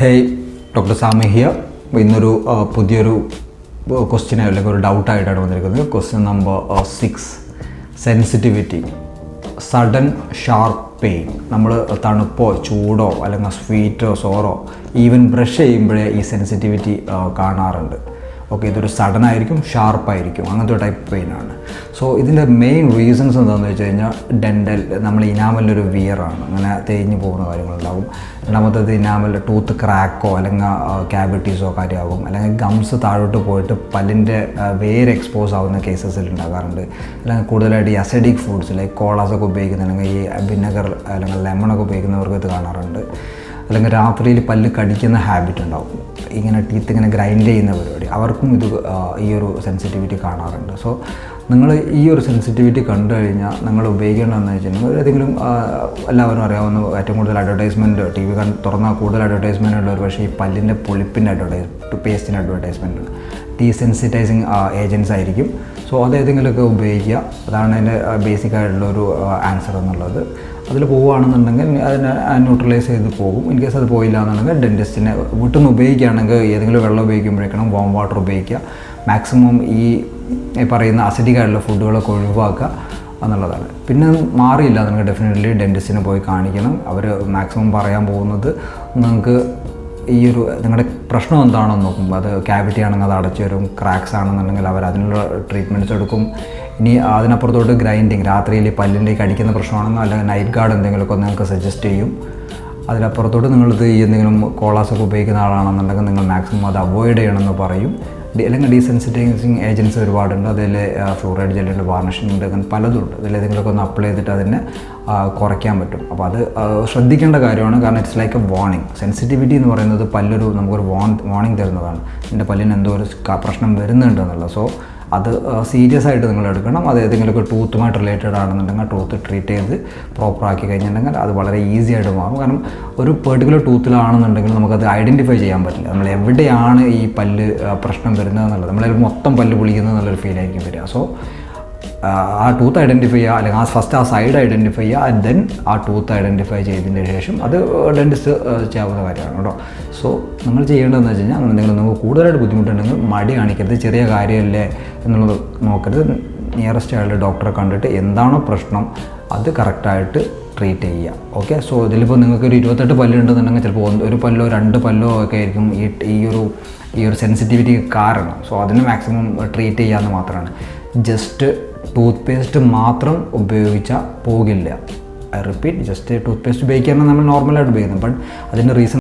Hey doctor സാമി ഇന്നൊരു പുതിയൊരു question അല്ലെങ്കിൽ ഒരു ഡൗട്ടായിട്ടാണ് വന്നിരിക്കുന്നത്. Question number six sensitivity sudden sharp pain നമ്മൾ തണുപ്പോ ചൂടോ അല്ലെങ്കിൽ സ്വീറ്റോ സോറോ ഈവൻ ബ്രഷ് ചെയ്യുമ്പോഴേ ഈ സെൻസിറ്റിവിറ്റി കാണാറുണ്ട്. ഓക്കെ ഇതൊരു സഡൻ ആയിരിക്കും ഷാർപ്പായിരിക്കും അങ്ങനത്തെ ടൈപ്പ് പെയിൻ ആണ്. സോ ഇതിന്റെ മെയിൻ റീസൺസ് എന്താണെന്ന് വെച്ച് കഴിഞ്ഞാൽ ഡെന്റൽ നമ്മൾ ഇനാമലിലൊരു വിയറാണ് അങ്ങനെ തേഞ്ഞു പോകുന്ന കാര്യങ്ങളുണ്ടാവും. രണ്ടാമത്തത് ഇനാമൽ ടൂത്ത് ക്രാക്കോ അല്ലെങ്കിൽ ക്യാവിറ്റീസോ കാര്യമാകും. അല്ലെങ്കിൽ ഗംസ് താഴോട്ട് പോയിട്ട് പല്ലിന്റെ വേര് എക്സ്പോസ് ആവുന്ന കേസസിൽ ഉണ്ടാകാറുണ്ട്. അല്ലെങ്കിൽ കൂടുതലായിട്ട് ഈ അസഡിക് ഫുഡ്സ് ലൈക്ക് കോളാസൊക്കെ ഉപയോഗിക്കുന്ന അല്ലെങ്കിൽ ഈ വിനെഗർ അല്ലെങ്കിൽ ലെമണൊക്കെ ഉപയോഗിക്കുന്നവർക്ക് ഇത് കാണാറുണ്ട്. അല്ലെങ്കിൽ രാത്രിയിൽ പല്ല് കടിക്കുന്ന ഹാബിറ്റ് ഉണ്ടാവും. ഇങ്ങനെ ടീത്ത് ഇങ്ങനെ ഗ്രൈൻഡ് ചെയ്യുന്ന പരിപാടി. അവർക്കും ഇത് ഈ ഒരു സെൻസിറ്റിവിറ്റി കാണാറുണ്ട്. സോ നിങ്ങൾ ഈ ഒരു സെൻസിറ്റിവിറ്റി കണ്ടു കഴിഞ്ഞാൽ നിങ്ങൾ ഉപയോഗിക്കേണ്ടതെന്ന് വെച്ചിട്ടുണ്ടെങ്കിൽ ഏതെങ്കിലും എല്ലാവരും അറിയാവുന്ന ഏറ്റവും കൂടുതൽ അഡ്വർടൈസ്മെന്റ് ടി വി തുറന്നാൽ കൂടുതൽ അഡ്വർടൈസ്മെന്റ് ഉള്ള ഒരു പക്ഷേ ഈ പല്ലിന്റെ പൊളിപ്പിന്റെ അഡ്വർടൈസ് പേസ്റ്റിന്റെ അഡ്വർടൈസ്മെന്റ് ഡീസെൻസിറ്റൈസിങ് ഏജൻസ് ആയിരിക്കും. സോ അത് ഏതെങ്കിലുമൊക്കെ ഉപയോഗിക്കുക. അതാണ് അതിന്റെ ബേസിക് ആയിട്ടുള്ള ഒരു ആൻസർ എന്നുള്ളത്. അതിൽ പോവുകയാണെന്നുണ്ടെങ്കിൽ അതിനെ ന്യൂട്രലൈസ് ചെയ്ത് പോകും. ഇൻ കേസ് അത് പോയില്ല എന്നുണ്ടെങ്കിൽ ഡെന്റിസ്റ്റിനെ വീട്ടിൽ നിന്ന് ഉപയോഗിക്കുകയാണെങ്കിൽ ഏതെങ്കിലും വെള്ളം ഉപയോഗിക്കുമ്പോഴേക്കണം വോം വാട്ടർ ഉപയോഗിക്കുക. മാക്സിമം ഈ പറയുന്ന അസിഡിക് ആയിട്ടുള്ള ഫുഡുകളൊക്കെ ഒഴിവാക്കുക എന്നുള്ളതാണ്. പിന്നെ മാറിയില്ല നിങ്ങൾക്ക് ഡെഫിനറ്റ്ലി ഡെന്റിസ്റ്റിനെ പോയി കാണിക്കണം. അവർ മാക്സിമം പറയാൻ പോകുന്നത് നിങ്ങൾക്ക് ഈ ഒരു നിങ്ങളുടെ പ്രശ്നം എന്താണെന്ന് നോക്കും. അത് ക്യാവിറ്റി ആണെങ്കിൽ അത് അടച്ചു വരും ക്രാക്സ് ആണെന്നുണ്ടെങ്കിൽ അവർ അതിനുള്ള ട്രീറ്റ്മെന്റ്സ് എടുക്കും. ഇനി അതിനപ്പുറത്തോട്ട് ഗ്രൈൻഡിങ് രാത്രിയിൽ ഈ പല്ലിന്റെ ഈ കടിക്കുന്ന പ്രശ്നമാണെങ്കിൽ അല്ലെങ്കിൽ നൈറ്റ് ഗാർഡ് എന്തെങ്കിലുമൊക്കെ നിങ്ങൾക്ക് സജസ്റ്റ് ചെയ്യും. അതിനപ്പുറത്തോട്ട് നിങ്ങളിത് എന്തെങ്കിലും കോളാസൊക്കെ ഉപയോഗിക്കുന്ന ആളാണെന്നുണ്ടെങ്കിൽ നിങ്ങൾ മാക്സിമം അത് അവോയ്ഡ് ചെയ്യണമെന്ന് പറയും. അല്ലെങ്കിൽ ഡീസെൻസിറ്റൈസിങ് ഏജൻസി ഒരുപാടുണ്ട്. അതിൽ ഫ്ലൂറൈഡ് ജെല്ലുണ്ട് വാർണിഷിംഗ് അങ്ങനെ പലതും ഉണ്ട്. അതിൽ ഏതെങ്കിലുമൊക്കെ ഒന്ന് അപ്ലൈ ചെയ്തിട്ട് അതിനെ കുറയ്ക്കാൻ പറ്റും. അപ്പോൾ അത് ശ്രദ്ധിക്കേണ്ട കാര്യമാണ്. കാരണം it's like a warning sensitivity എന്ന് പറയുന്നത് പല്ലൊരു നമുക്കൊരു വാൺ വാണിംഗ് തരുന്നതാണ്. എന്റെ പല്ലിന് എന്തോ ഒരു പ്രശ്നം വരുന്നുണ്ടെന്നുള്ളത്. സോ അത് സീരിയസ് ആയിട്ട് നിങ്ങൾ എടുക്കണം. അത് ഏതെങ്കിലുമൊക്കെ ടൂത്തുമായിട്ട് റിലേറ്റഡ് ആണെന്നുണ്ടെങ്കിൽ ടൂത്ത് ട്രീറ്റ് ചെയ്ത് പ്രോപ്പർ ആക്കി കഴിഞ്ഞിട്ടുണ്ടെങ്കിൽ അത് വളരെ ഈസി ആയിട്ട് മാറും. കാരണം ഒരു പെർട്ടിക്കുലർ ടൂത്തിലാണെന്നുണ്ടെങ്കിൽ നമുക്കത് ഐഡന്റിഫൈ ചെയ്യാൻ പറ്റില്ല. നമ്മൾ എവിടെയാണ് ഈ പല്ല് പ്രശ്നം വരുന്നത് എന്നുള്ളത് നമ്മളൊരു മൊത്തം പല്ല് പൊളിക്കുന്നത് എന്നുള്ളൊരു ഫീലായിരിക്കും വരിക. സോ ആ ടൂത്ത് ഐഡന്റിഫൈ ചെയ്യുക അല്ലെങ്കിൽ ആ ഫസ്റ്റ് ആ സൈഡ് ഐഡന്റിഫൈ ചെയ്യുക ആൻഡ് ദെൻ ആ ടൂത്ത് ഐഡന്റിഫൈ ചെയ്തതിന് ശേഷം അത് ഡെന്റിസ്റ്റ് ചെയ്യാവുന്ന കാര്യമാണ് കേട്ടോ. സോ നിങ്ങൾ ചെയ്യേണ്ടതെന്ന് വെച്ച് കഴിഞ്ഞാൽ അങ്ങനെ നിങ്ങൾക്ക് കൂടുതലായിട്ട് ബുദ്ധിമുട്ടുണ്ടെങ്കിൽ മടി കാണിക്കരുത് ചെറിയ കാര്യമല്ലേ എന്നുള്ളത് നോക്കരുത്. നിയറസ്റ്റ് ആയിട്ട് ഡോക്ടറെ കണ്ടിട്ട് എന്താണോ പ്രശ്നം അത് കറക്റ്റായിട്ട് ട്രീറ്റ് ചെയ്യുക. ഓക്കെ സോ ഇതിലിപ്പോൾ നിങ്ങൾക്ക് ഒരു ഇരുപത്തെട്ട് പല്ലുണ്ടെന്നുണ്ടെങ്കിൽ ചിലപ്പോൾ ഒരു പല്ലോ രണ്ട് പല്ലോ ഒക്കെ ആയിരിക്കും ഈ ഈ ഒരു ഈ ഒരു സെൻസിറ്റിവിറ്റി കാരണം. സോ അതിന് മാക്സിമം ട്രീറ്റ് ചെയ്യാമെന്ന് മാത്രമാണ്. ജസ്റ്റ് ടൂത്ത് പേസ്റ്റ് മാത്രം ഉപയോഗിച്ചാൽ പോകില്ല. I repeat just toothpaste ഉപയോഗിക്കുകയാണ് നമ്മൾ നോർമലായിട്ട് ഉപയോഗിക്കുന്നത്. ബട്ട് അതിന്റെ റീസൺ